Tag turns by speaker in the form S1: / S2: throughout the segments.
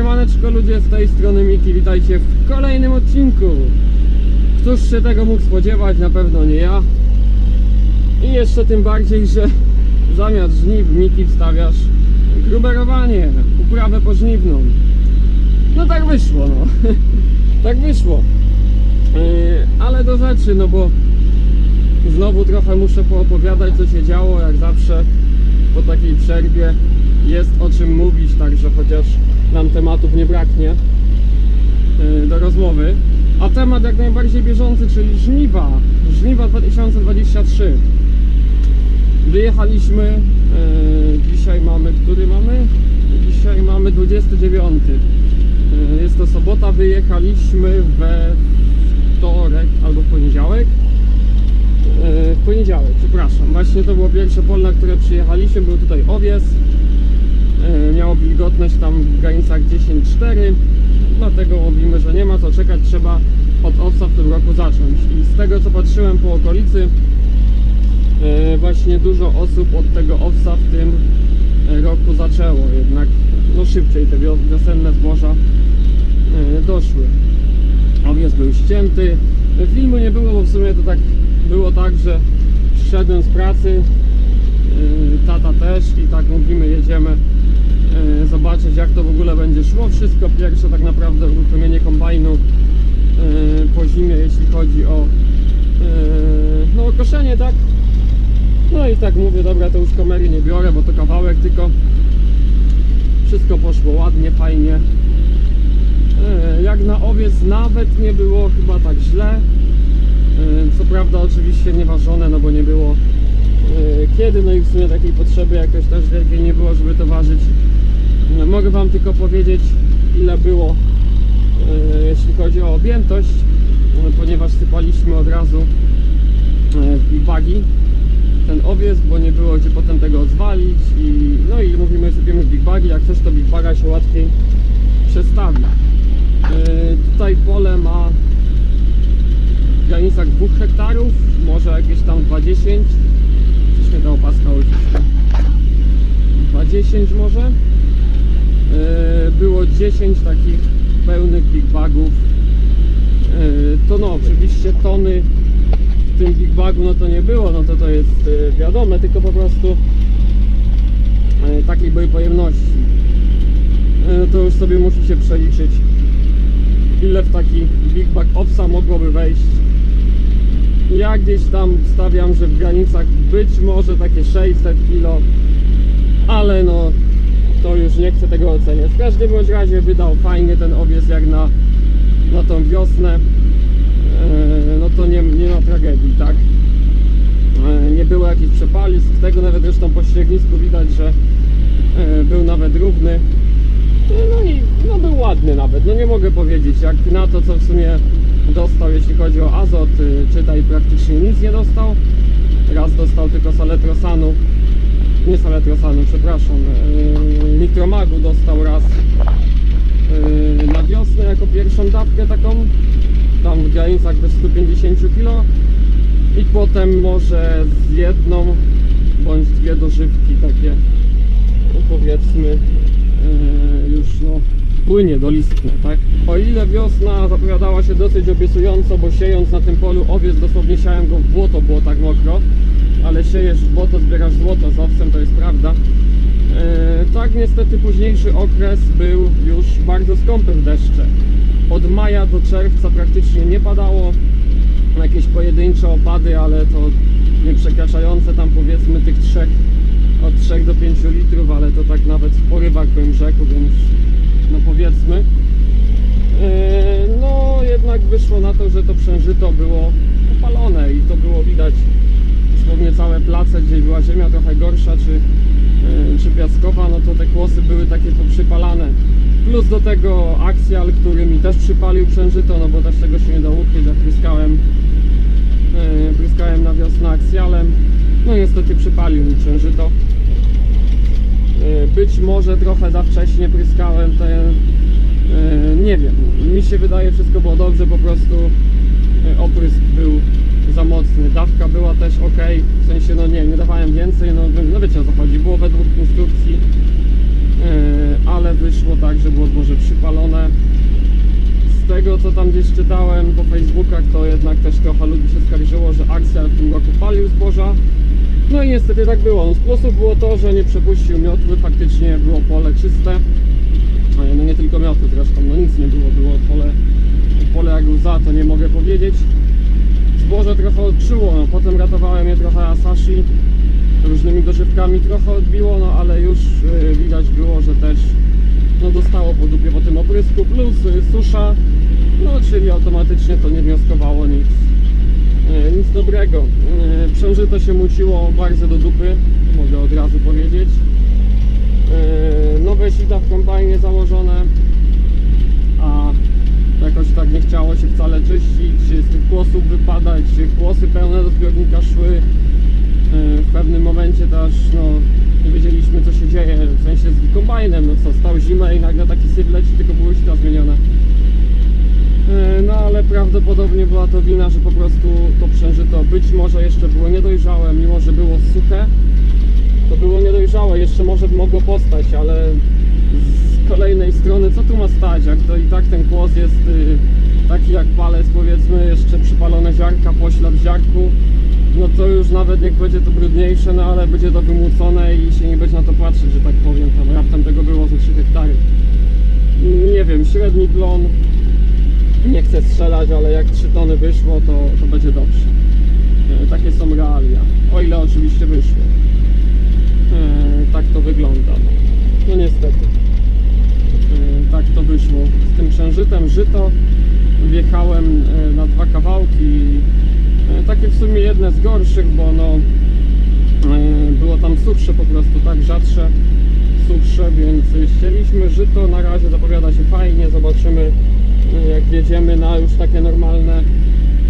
S1: Siemaneczko ludzie, z tej strony Miki, witajcie w kolejnym odcinku. Któż się tego mógł spodziewać? Na pewno nie ja. I jeszcze tym bardziej, że zamiast żniw Miki wstawiasz gruberowanie, uprawę pożniwną. No tak wyszło no, tak wyszło. Yy, Ale do rzeczy, no bo Znowu trochę muszę poopowiadać co się działo, jak zawsze po takiej przerwie jest o czym mówić, także chociaż nam tematów nie braknie yy, do rozmowy. A temat jak najbardziej bieżący, czyli żniwa. Żniwa 2023. Wyjechaliśmy, yy, dzisiaj mamy, który mamy? Dzisiaj mamy 29. Yy, Jest to sobota, wyjechaliśmy we wtorek albo w poniedziałek. E, w poniedziałek, przepraszam. Właśnie to było pierwsze pole, na które przyjechaliśmy. Był tutaj owies. E, Miało wilgotność tam w granicach 10,4. Dlatego mówimy, że nie ma co czekać. Trzeba od owsa w tym roku zacząć. I z tego co patrzyłem po okolicy, e, właśnie dużo osób od tego owsa w tym roku zaczęło. Jednak no szybciej te wio- wiosenne zboża e, doszły. Owiec był ścięty. Filmu nie było, bo w sumie to tak było tak, że przyszedłem z pracy, tata też i tak mówimy, jedziemy yy, zobaczyć jak to w ogóle będzie. Wszystko pierwsze tak naprawdę uruchomienie kombajnu yy, po zimie, jeśli chodzi o yy, no, koszenie, tak? No i tak mówię, dobra, to już kamery nie biorę, bo to kawałek tylko. Wszystko poszło ładnie, fajnie. E, Jak na owiec nawet nie było chyba tak źle. E, Co prawda oczywiście nieważone, no bo nie było e, kiedy, no i w sumie takiej potrzeby jakoś też wielkiej nie było, żeby to ważyć. E, Mogę Wam tylko powiedzieć ile było, e, jeśli chodzi o objętość, e, ponieważ sypaliśmy od razu w bagi ten owiec, bo nie było gdzie potem tego zwalić i no i mówimy sypiemy w big bagi, jak coś to big baga się łatwiej przestawi. Tutaj pole ma w granicach 2 hektarów, może jakieś tam 20. Coś mnie ta opaska uciska. 20 może. Yy, było 10 takich pełnych big bagów yy, tonowych. Oczywiście tony w tym big bagu no to nie było, no to to jest yy, wiadome, tylko po prostu takiej były pojemności. To już sobie musicie przeliczyć ile w taki big bag owsa mogłoby wejść. Ja gdzieś tam stawiam, że w granicach być może takie 600 kg, ale no to już nie chcę tego oceniać. W każdym bądź razie wydał fajnie ten owiec jak na, na tą wiosnę. Eee, no to nie, nie ma tragedii, tak? Eee, nie było jakichś przepalisk, tego nawet zresztą po średnisku widać, że eee, był nawet równy. No i no był ładny nawet, no nie mogę powiedzieć, jak na to co w sumie dostał jeśli chodzi o azot, czytaj praktycznie nic nie dostał. Raz dostał tylko saletrosanu, nie saletrosanu, przepraszam, yy, nitromagu dostał raz. Yy, na wiosnę jako pierwszą dawkę taką, tam w granicach do 150 kg i potem może z jedną bądź dwie dożywki takie no powiedzmy e, już no płynie dolistne, tak? O ile wiosna zapowiadała się dosyć obiecująco, bo siejąc na tym polu owiec dosłownie siałem go w błoto, było tak mokro, ale siejesz błoto, zbierasz złoto z owcem, to jest prawda. E, tak niestety późniejszy okres był już bardzo skąpy w deszcze. Od maja do czerwca praktycznie nie padało, jakieś pojedyncze opady, ale to nie przekraczające tam powiedzmy tych trzech od 3 do 5 litrów, ale to tak nawet w porywach bym rzekł, więc no powiedzmy. Yy, No jednak wyszło na to, że to przężyto było opalone i to było widać dosłownie całe place, gdzie była ziemia trochę gorsza czy, yy, czy piaskowa, no to te kłosy były takie poprzypalane. Plus do tego aksjal, który mi też przypalił przężyto, no bo też tego się nie da ukryć, jak pryskałem Yy, pryskałem na wiosnę aksjalem no niestety przypalił mi przężyto. Yy, być może trochę za wcześnie pryskałem te nie wiem, mi się wydaje wszystko było dobrze, po prostu oprysk był za mocny, dawka była też ok, w sensie no nie, nie dawałem więcej, no, no wiecie o co chodzi, było według instrukcji Yy, ale wyszło tak, że było zboże przy, co tam gdzieś czytałem po Facebookach, to jednak też trochę ludzi się skarżyło, że Axel w tym roku palił zboża. No i niestety tak było. No, sposób było to, że nie przepuścił miotły, faktycznie było pole czyste. E, No nie tylko miotły zresztą, no nic nie było, było pole, pole jak łza, to nie mogę powiedzieć. Zboże trochę odczuło, no potem ratowałem je trochę Asashi różnymi dożywkami, trochę odbiło, no ale już y, widać było, że też no, dostało po dupie po tym oprysku, plus y, susza, no czyli automatycznie to nie wnioskowało nic, y, nic dobrego. Y, Przężyto się muciło bardzo do dupy, mogę od razu powiedzieć. Y, Nowe sita w kombajnie założone, jakoś tak nie chciało się wcale czyścić, z tych kłosów wypadać, kłosy pełne do zbiornika szły. Yy, W pewnym momencie też no, nie wiedzieliśmy co się dzieje, w sensie z kombajnem, no co, stał zimę i nagle taki syf leci, tylko były sita zmienione. Yy, No ale prawdopodobnie była to wina, że po prostu to przężyto być może jeszcze było niedojrzałe, mimo że było suche, to było niedojrzałe, jeszcze może mogło postać, ale z kolejnej strony co tu ma stać, jak to i tak ten kłos jest y, taki jak palec powiedzmy, jeszcze przypalone ziarnka, poślad ziarnku, no to już nawet niech będzie to brudniejsze, no ale będzie to wymłócone i się nie będzie na to patrzeć, że tak powiem, tam raptem tego było ze 3 hektary. Nie wiem, średni plon, nie chcę strzelać, ale jak 3 tony wyszło, to, to będzie dobrze. E, Takie są realia, o ile oczywiście wyszło. E, tak to wygląda. No, no niestety. E, tak to wyszło. Z tym żyto wjechałem e, na dwa kawałki. E, Takie w sumie jedne z gorszych, bo no e, było tam suchsze po prostu, tak rzadsze suchsze, więc ścieliśmy żyto. Na razie zapowiada się fajnie, zobaczymy jak wjedziemy na już takie normalne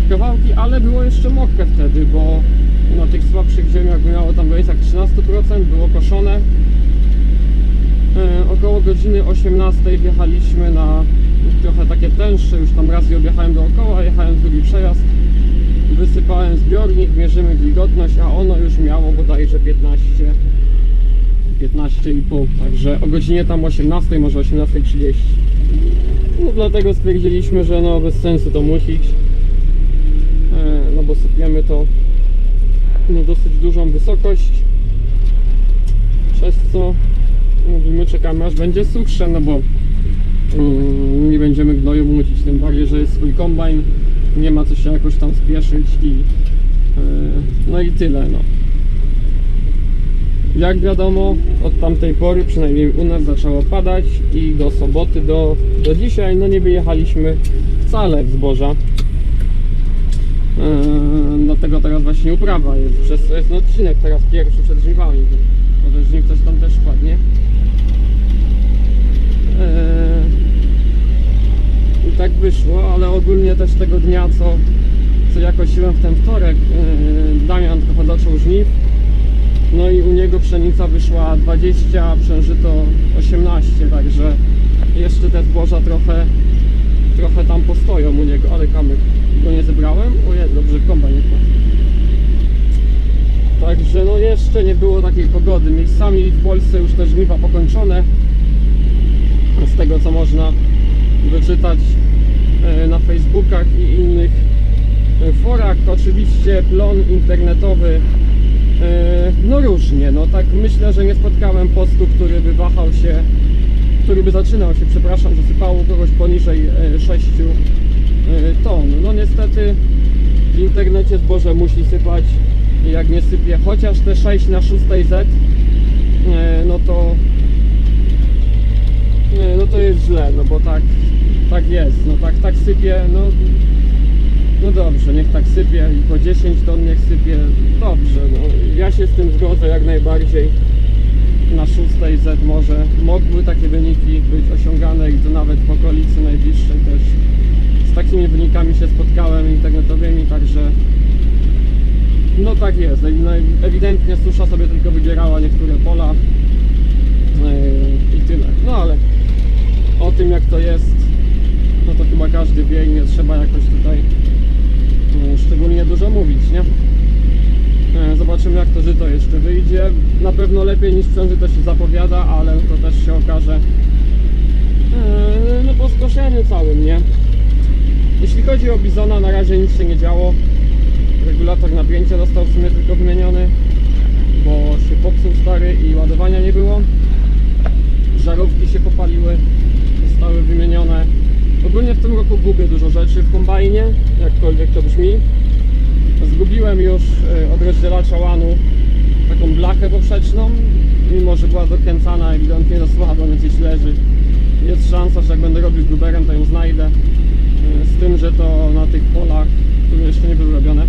S1: kawałki, ale było jeszcze mokre wtedy, bo na tych słabszych ziemiach miało tam w granicach 13%, było koszone. Około godziny 18 wjechaliśmy na trochę takie tęższe, już tam raz je objechałem dookoła, jechałem drugi przejazd, wysypałem zbiornik, mierzymy wilgotność, a ono już miało bodajże 15 15,5, także o godzinie tam 18, może 18.30 no dlatego stwierdziliśmy, że no bez sensu to musić e, no bo sypiemy to na dosyć dużą wysokość przez co mówimy czekamy aż będzie suchsze no bo nie będziemy gnoju mucić tym bardziej, że jest swój kombajn nie ma co się jakoś tam spieszyć i e, no i tyle no jak wiadomo, od tamtej pory, przynajmniej u nas zaczęło padać i do soboty, do, do dzisiaj, no nie wyjechaliśmy wcale w zboża. Eee, dlatego teraz właśnie uprawa jest, przez to jest no, odcinek teraz pierwszy przed żniwami, bo może żniw coś tam też padnie. Eee, I tak wyszło, ale ogólnie też tego dnia, co, co ja kosiłem w ten wtorek, eee, Damian trochę zaczął żniw, no i u niego pszenica wyszła 20, przężyto 18, także jeszcze te zboża trochę, trochę tam postoją u niego, ale kamyk go nie zebrałem. Ojej, dobrze kombajn nie kładł. Także no jeszcze nie było takiej pogody. Miejscami w Polsce już te żniwa pokończone. Z tego co można wyczytać na Facebookach i innych e, forach. Oczywiście plon internetowy E, No różnie, no tak myślę, że nie spotkałem postu, który by wahał się, który by zaczynał się, przepraszam, że sypało kogoś poniżej e, 6 e, ton. No niestety w internecie zboże musi sypać, jak nie sypie chociaż te 6 na 6 Z, e, no to e, no to jest źle, no bo tak, tak jest, no tak, tak sypie, no no dobrze, niech tak sypie i po 10 ton niech sypie. Dobrze, no ja się z tym zgodzę jak najbardziej. Na 6 Z może mogły takie wyniki być osiągane i to nawet w okolicy najbliższej też. Z takimi wynikami się spotkałem internetowymi, także no tak jest. No, ewidentnie susza sobie tylko wybierała niektóre pola yy, i tyle. No ale o tym jak to jest, no to chyba każdy wie i nie trzeba jakoś tutaj e, szczególnie dużo mówić, nie? E, Zobaczymy jak to żyto jeszcze wyjdzie. Na pewno lepiej niż przężyto się zapowiada, ale to też się okaże e, no po skoszeniu całym, nie? Jeśli chodzi o Bizona, na razie nic się nie działo. Regulator napięcia został w sumie tylko wymieniony, bo się popsuł stary i ładowania nie było. Żarówki się popaliły, zostały wymienione. Ogólnie w tym roku gubię dużo rzeczy w kombajnie, jakkolwiek to brzmi. Zgubiłem już e, od rozdzielacza łanu taką blachę poprzeczną, mimo że była dokręcana ewidentnie za słabo, ona gdzieś leży. Jest szansa, że jak będę robił gruberem, to ją znajdę. E, Z tym, że to na tych polach, które jeszcze nie były robione.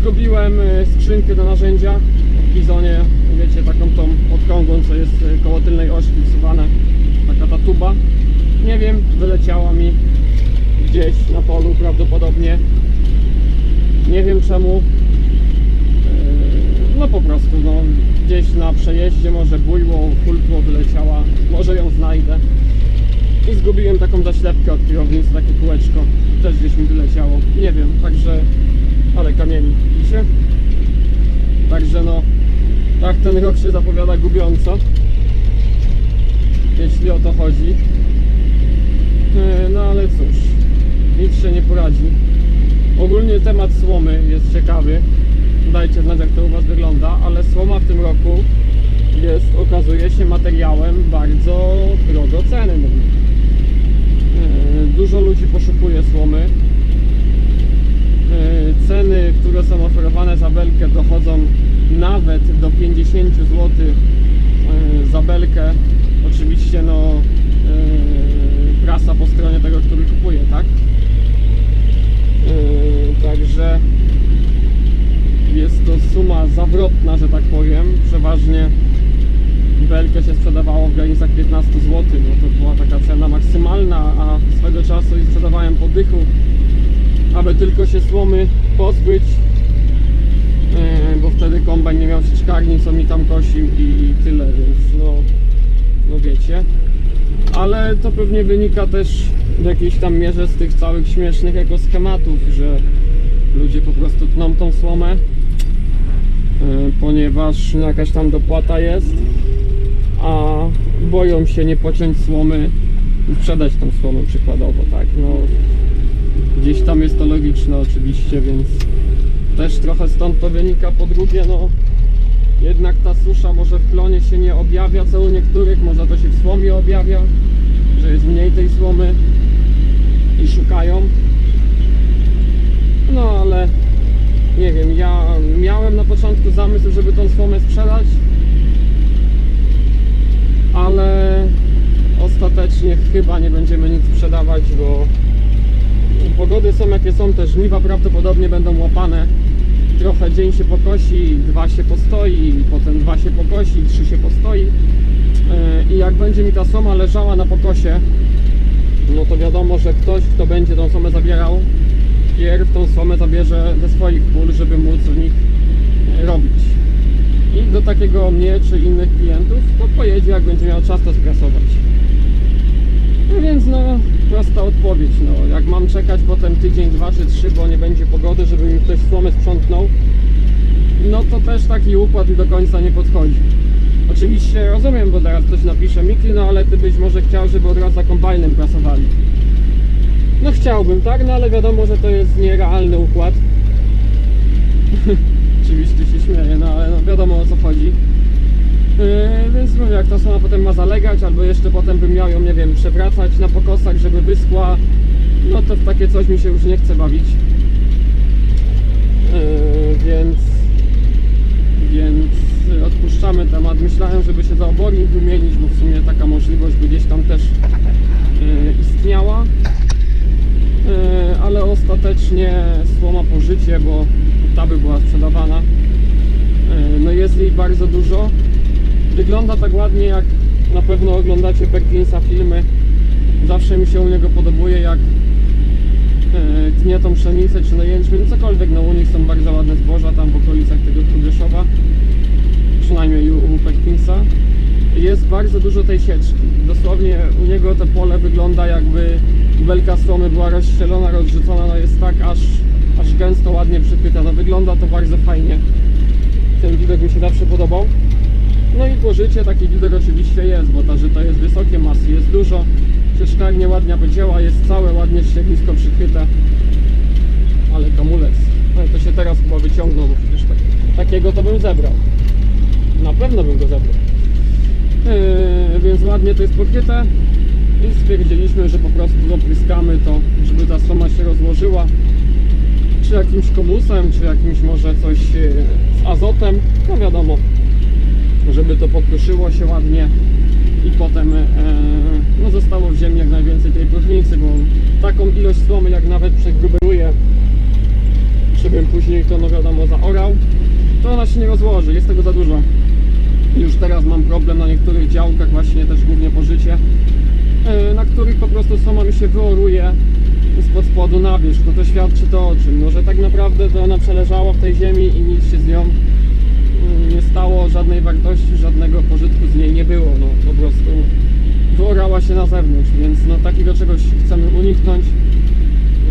S1: Zgubiłem e, skrzynkę do narzędzia w Bizonie, wiecie, taką tą okrągłą, co jest koło tylnej osi wsuwana, taka ta tuba. Nie wiem, wyleciała mi gdzieś na polu prawdopodobnie. Nie wiem czemu. Yy, No po prostu, no, gdzieś na przejeździe może bujło, kultło wyleciała, może ją znajdę. I zgubiłem taką zaślepkę od kierownicy, takie kółeczko, też gdzieś mi wyleciało. Nie wiem, także, ale kamieni, widzicie? Także no, tak ten rok się zapowiada gubiąco, jeśli o to chodzi. Yy, No ale cóż, nic się nie poradzi. Ogólnie temat słomy jest ciekawy. Dajcie znać jak to u Was wygląda, ale słoma w tym roku jest, okazuje się, materiałem bardzo drogocennym. Yy, Dużo ludzi poszukuje słomy. Yy, Ceny, które są oferowane za belkę dochodzą nawet do 50 zł za belkę. Oczywiście no prasa po stronie tego, który kupuje, tak? Yy, Także jest to suma zawrotna, że tak powiem. Przeważnie belkę się sprzedawało w granicach 15 zł. No to była taka cena maksymalna, a swego czasu i sprzedawałem po dychu, aby tylko się słomy pozbyć. Yy, Bo wtedy kombajn nie miał sieczkarni, co mi tam kosił i, i tyle, więc no, no wiecie. Ale to pewnie wynika też w jakiejś tam mierze z tych całych śmiesznych ekoschematów, że ludzie po prostu tną tą słomę, yy, ponieważ jakaś tam dopłata jest, a boją się nie pociąć słomy i sprzedać tą słomę przykładowo, tak, no gdzieś tam jest to logiczne oczywiście, więc też trochę stąd to wynika, po drugie no jednak ta susza może w klonie się nie objawia, co u niektórych, może to się w słomie objawia, że jest mniej tej słomy i szukają. No ale nie wiem, ja miałem na początku zamysł, żeby tą słomę sprzedać, ale ostatecznie chyba nie będziemy nic sprzedawać, bo pogody są jakie są, te żniwa prawdopodobnie będą łapane trochę dzień się pokosi, dwa się postoi, potem dwa się pokosi, trzy się postoi. Yy, I jak będzie mi ta soma leżała na pokosie, no to wiadomo, że ktoś, kto będzie tą somę zabierał, pierw tą somę zabierze ze swoich pól, żeby móc w nich e, robić. I do takiego mnie czy innych klientów, to pojedzie, jak będzie miał czas to sprasować. No więc no, prosta odpowiedź, no, jak mam czekać potem tydzień, dwa czy trzy, bo nie będzie pogody, żeby mi ktoś słomę sprzątnął, no to też taki układ do końca nie podchodzi. Oczywiście rozumiem, bo teraz ktoś napisze Miki, no ale ty byś może chciał, żeby od razu kombajnem prasowali. No chciałbym, tak? No ale wiadomo, że to jest nierealny układ. Oczywiście się śmieję, no ale no wiadomo o co chodzi. Yy, więc mówię, jak ta sama potem ma zalegać, albo jeszcze potem bym miał ją, nie wiem, przewracać na pokosach, żeby wyschła, no to w takie coś mi się już nie chce bawić. Yy, więc więc odpuszczamy temat. Myślałem, żeby się za obornik wymienić, bo w sumie taka możliwość by gdzieś tam też y, istniała. Ale ostatecznie słoma pożycie, bo ta by była sprzedawana. No jest jej bardzo dużo. Wygląda tak ładnie, jak na pewno oglądacie Perkinsa filmy. Zawsze mi się u niego podobuje, jak e, tnie tą pszenicę czy na jęczmień, cokolwiek, no u nich są bardzo ładne zboża tam w okolicach tego Tubieszowa, przynajmniej u, u Perkinsa. Jest bardzo dużo tej sieczki, dosłownie u niego to pole wygląda jakby belka słomy była rozścielona, rozrzucona, no jest tak aż, aż gęsto, ładnie przykryta, no wygląda to bardzo fajnie. Ten widok mi się zawsze podobał. No i pożycie taki widok oczywiście jest, bo ta żyto jest wysokie, masy jest dużo, Przeszkarnie ładnie wycięła, jest całe ładnie ściernisko przykryte. Ale kamulec. No i to się teraz chyba wyciągnął, bo przecież tak, takiego to bym zebrał. Na pewno bym go zebrał. Yy, więc ładnie to jest pokryte i stwierdziliśmy, że po prostu dopryskamy to, żeby ta soma się rozłożyła czy jakimś komusem, czy jakimś może coś yy, z azotem, no wiadomo, żeby to pokruszyło się ładnie i potem e, no zostało w ziemi jak najwięcej tej próchnicy, bo taką ilość słomy jak nawet przegruberuję, żebym później to no wiadomo zaorał, to ona się nie rozłoży, jest tego za dużo. Już teraz mam problem na niektórych działkach, właśnie też głównie po życie, e, na których po prostu soma mi się wyoruje spod spodu na wierzch. No to świadczy to o czym? No, że tak naprawdę to ona przeleżała w tej ziemi i nic się z nią nie stało, żadnej wartości, żadnego pożytku z niej nie było. No po prostu wyorała się na zewnątrz, więc no takiego czegoś chcemy uniknąć.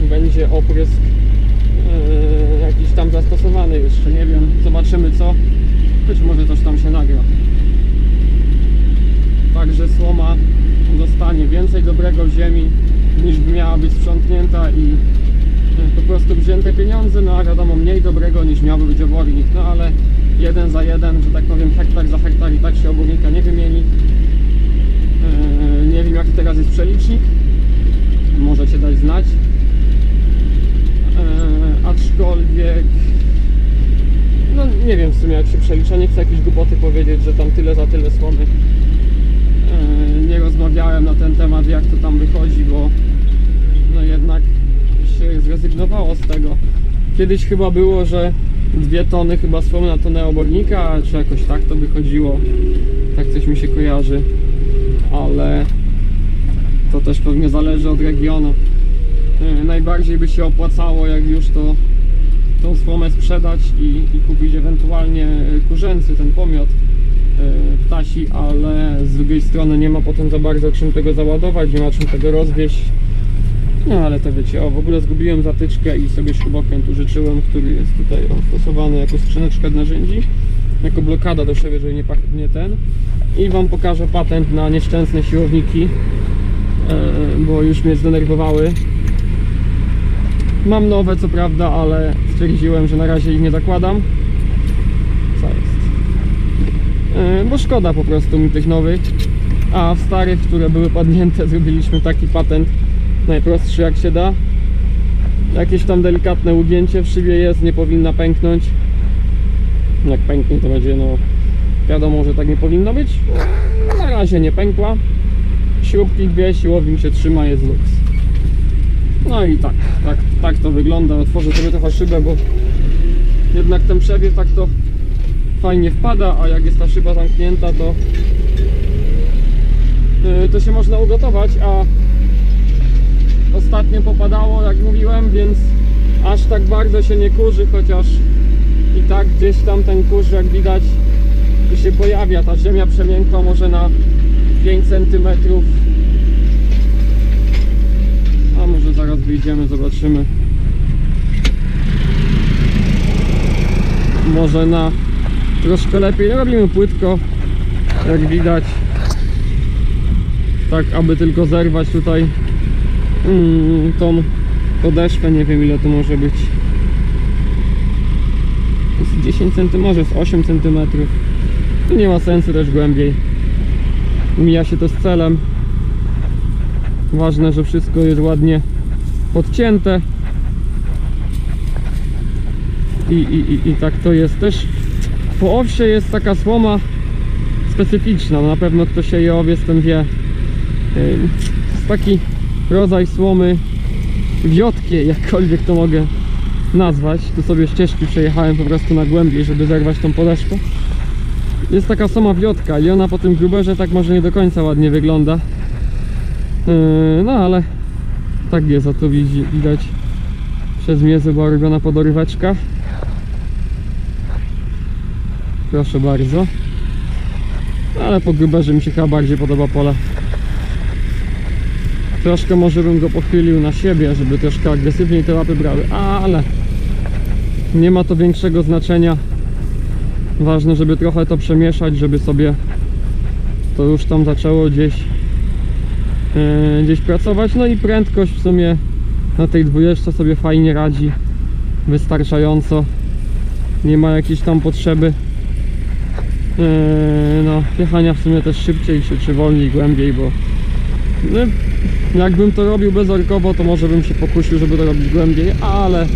S1: Będzie oprysk e, jakiś tam zastosowany jeszcze, nie wiem. Zobaczymy co. Być może coś tam się nagra. Także słoma dostanie więcej dobrego ziemi niż by miała być sprzątnięta i e, po prostu wzięte pieniądze, no a wiadomo mniej dobrego niż miałby być obornik, no ale jeden za jeden, że tak powiem hektar za hektar i tak się obornika nie wymieni. E, Nie wiem jaki teraz jest przelicznik, możecie dać znać. E, Aczkolwiek no nie wiem w sumie jak się przelicza, nie chcę jakieś głupoty powiedzieć, że tam tyle za tyle słomy. E, Nie rozmawiałem na ten temat jak to tam wychodzi, bo no jednak się zrezygnowało z tego. Kiedyś chyba było, że dwie tony chyba słomy na tonę obornika, czy jakoś tak to wychodziło. Tak coś mi się kojarzy. Ale to też pewnie zależy od regionu. E, Najbardziej by się opłacało, jak już to tą słomę sprzedać i, i kupić ewentualnie kurzęcy, ten pomiot e, ptasi, ale z drugiej strony nie ma potem za bardzo czym tego załadować, nie ma czym tego rozwieść. No ale to wiecie, o w ogóle zgubiłem zatyczkę i sobie śrubokręt użyczyłem, który jest tutaj stosowany jako skrzyneczka narzędzi, jako blokada do siebie, żeby nie pachnie ten. I Wam pokażę patent na nieszczęsne siłowniki, e, bo już mnie zdenerwowały. Mam nowe co prawda, ale stwierdziłem, że na razie ich nie zakładam. Co jest? E, Bo szkoda po prostu mi tych nowych. A w starych, które były padnięte, zrobiliśmy taki patent najprostszy jak się da. Jakieś tam delikatne ugięcie w szybie jest, nie powinna pęknąć. Jak pęknie to będzie no wiadomo, że tak nie powinno być. Na razie nie pękła. Śrubki dwie, siłownik się trzyma, jest luks. No i tak, tak, tak to wygląda. Otworzę sobie trochę szybę, bo jednak ten przewiew tak to fajnie wpada, a jak jest ta szyba zamknięta, to yy, to się można ugotować, a ostatnio popadało, jak mówiłem, więc aż tak bardzo się nie kurzy, chociaż i tak gdzieś tam ten kurz, jak widać, się pojawia. Ta ziemia przemiękła może na 5 cm. A może zaraz wyjdziemy, zobaczymy. Może na troszkę lepiej. Robimy płytko, jak widać. Tak, aby tylko zerwać tutaj mm, tą podeszwę. Nie wiem ile to może być. Z 10 cm, może z 8 cm. Nie ma sensu też głębiej. Mija się to z celem. Ważne, że wszystko jest ładnie podcięte. I, i, i, I tak to jest też. Po owsie jest taka słoma specyficzna. Na pewno kto sieje owiec, ten wie. Jest taki rodzaj słomy wiotkiej, jakkolwiek to mogę nazwać. Tu sobie ścieżki przejechałem po prostu na głębiej, żeby zerwać tą podeszwę. Jest taka sama wiotka i ona po tym gruberze tak może nie do końca ładnie wygląda. Yy, No ale tak jest, a tu widzi, widać przez miezę była robiona podoryweczka. Proszę bardzo. Ale po gruberze mi się chyba bardziej podoba pole. Troszkę może bym go pochylił na siebie, żeby troszkę agresywniej te łapy brały, ale nie ma to większego znaczenia. Ważne, żeby trochę to przemieszać, żeby sobie to już tam zaczęło gdzieś e, gdzieś pracować. No i prędkość w sumie na tej dwójeczce sobie fajnie radzi. Wystarczająco. Nie ma jakiejś tam potrzeby e, no, jechania w sumie też szybciej czy, czy wolniej, głębiej, bo no, jakbym to robił bezorkowo, to może bym się pokusił, żeby to robić głębiej, ale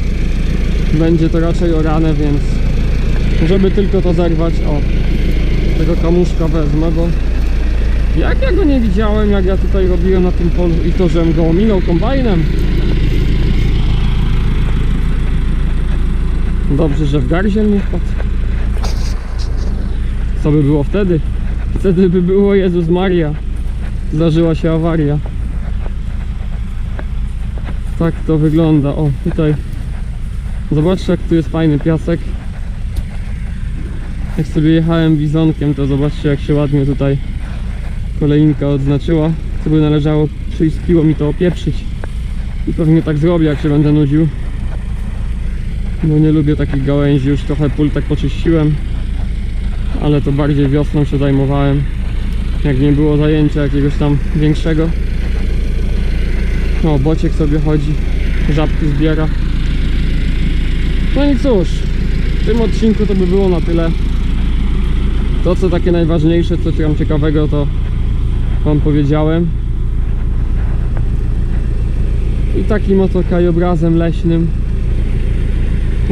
S1: będzie to raczej orane, więc żeby tylko to zerwać, o, tego kamuszka wezmę, bo jak ja go nie widziałem, jak ja tutaj robiłem na tym polu i to, żem go ominął kombajnem. Dobrze, że w garziel nie wpadł. Co by było wtedy? Wtedy by było Jezus Maria. Zdarzyła się awaria. Tak to wygląda. O, tutaj. Zobaczcie, jak tu jest fajny piasek. Jak sobie jechałem bizonkiem, to zobaczcie, jak się ładnie tutaj kolejinka odznaczyła. Co by należało przyjść z piłą i to opieprzyć. I pewnie tak zrobię, jak się będę nudził. No nie lubię takich gałęzi, już trochę pól tak poczyściłem ale to bardziej wiosną się zajmowałem jak nie było zajęcia jakiegoś tam większego. O bociek sobie chodzi żabki zbiera. No i cóż w tym odcinku to by było na tyle. To co takie najważniejsze co tam ciekawego to wam powiedziałem. I takim oto krajobrazem leśnym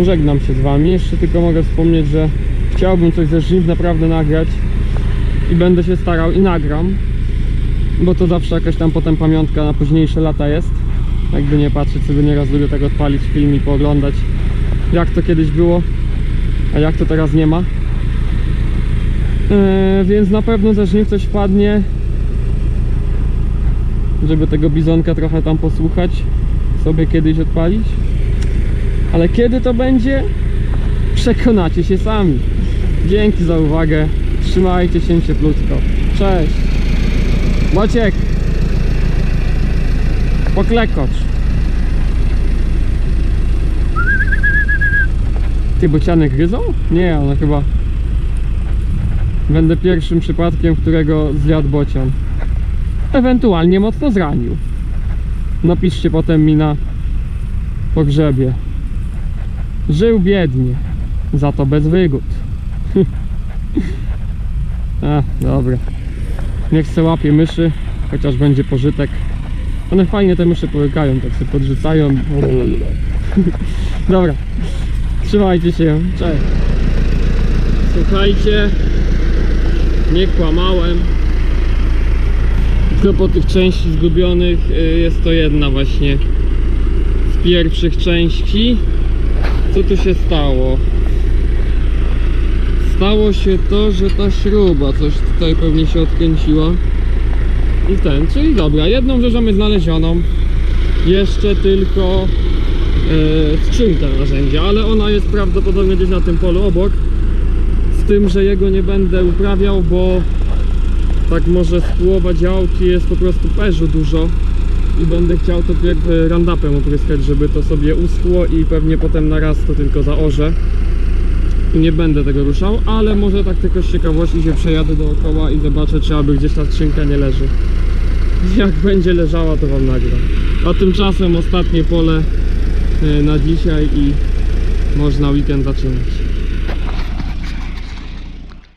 S1: żegnam się z wami. Jeszcze tylko mogę wspomnieć, że chciałbym coś ze żniw naprawdę nagrać i będę się starał i nagram bo to zawsze jakaś tam potem pamiątka na późniejsze lata jest. Jakby nie patrzeć sobie nieraz lubię tak odpalić film i pooglądać jak to kiedyś było a jak to teraz nie ma. Eee, więc na pewno ze żniw coś wpadnie żeby tego bizonka trochę tam posłuchać sobie kiedyś odpalić. Ale kiedy to będzie? Przekonacie się sami. Dzięki za uwagę. Trzymajcie się cieplutko. Cześć. Maciek. Poklekocz. Ty bociany gryzą? Nie, one chyba... Będę pierwszym przypadkiem, którego zjadł bocian. Ewentualnie mocno zranił. Napiszcie potem mi na pogrzebie. Żył biednie, za to bez wygód. A, dobra. Niech se łapie myszy, chociaż będzie pożytek. One fajnie te myszy połykają, tak się podrzucają. Dobra. Trzymajcie się. Cześć. Słuchajcie. Nie kłamałem. Tylko po tych części zgubionych y, jest to jedna właśnie z pierwszych części. Co tu się stało? Stało się to, że ta śruba coś tutaj pewnie się odkręciła. I ten, czyli dobra, jedną rzecz mamy znalezioną. Jeszcze tylko e, skrzynkę narzędzia, ale ona jest prawdopodobnie gdzieś na tym polu obok. Z tym, że jego nie będę uprawiał, bo tak może z połowa działki jest po prostu perzu dużo i będę chciał to pierw randapem opryskać, żeby to sobie uschło i pewnie potem na raz to tylko zaorzę nie będę tego ruszał, ale może tak tylko z ciekawości się przejadę dookoła i zobaczę, czy aby gdzieś ta skrzynka nie leży. Jak będzie leżała, to wam nagram. A tymczasem ostatnie pole e, na dzisiaj i można weekend zaczynać.